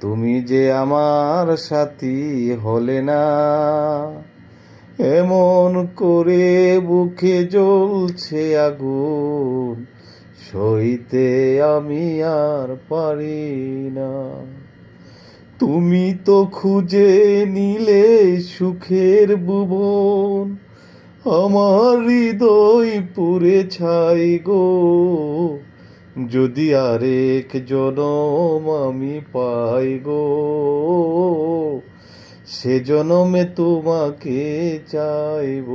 তুমি যে আমার সাথী হলে না, এমন করে বুকে জ্বলছে আগুন, সইতে আমি আর পারি না। তুমি তো খুঁজে নিলে সুখের ভুবন, আমার হৃদয় পুরে ছাই গো। যদি আরেক জনম আমি পাই গো, সে জনমে তোমাকে চাইব।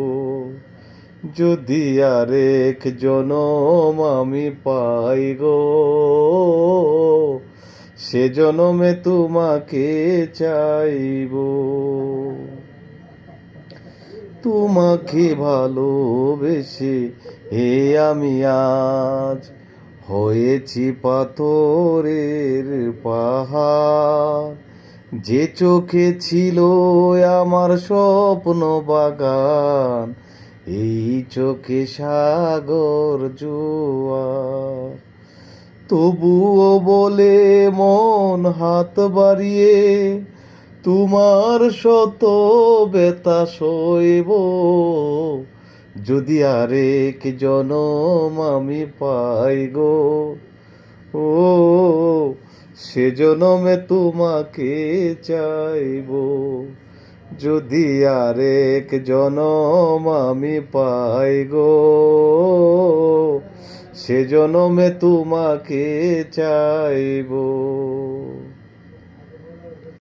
যদি আরেক জনম আমি পাই গো, সে জনমে তোমাকে চাইব। তোমাকে ভালোবেসে হে আমি আজ হয়েছি পাথরের পাহাড়। যে চোখে ছিল আমার স্বপ্ন বাগান, এই চোখে সাগর জোয়ার। তবুও বলে মন হাত বাড়িয়ে, তোমার শত বেতা সইব। যদি আরেক জনম আমি পাই গো, ও, সে জনমে তোমাকে চাইব। যদি আরেক জনম আমি পাই গো, সে জনমে তোমাকে চাইব।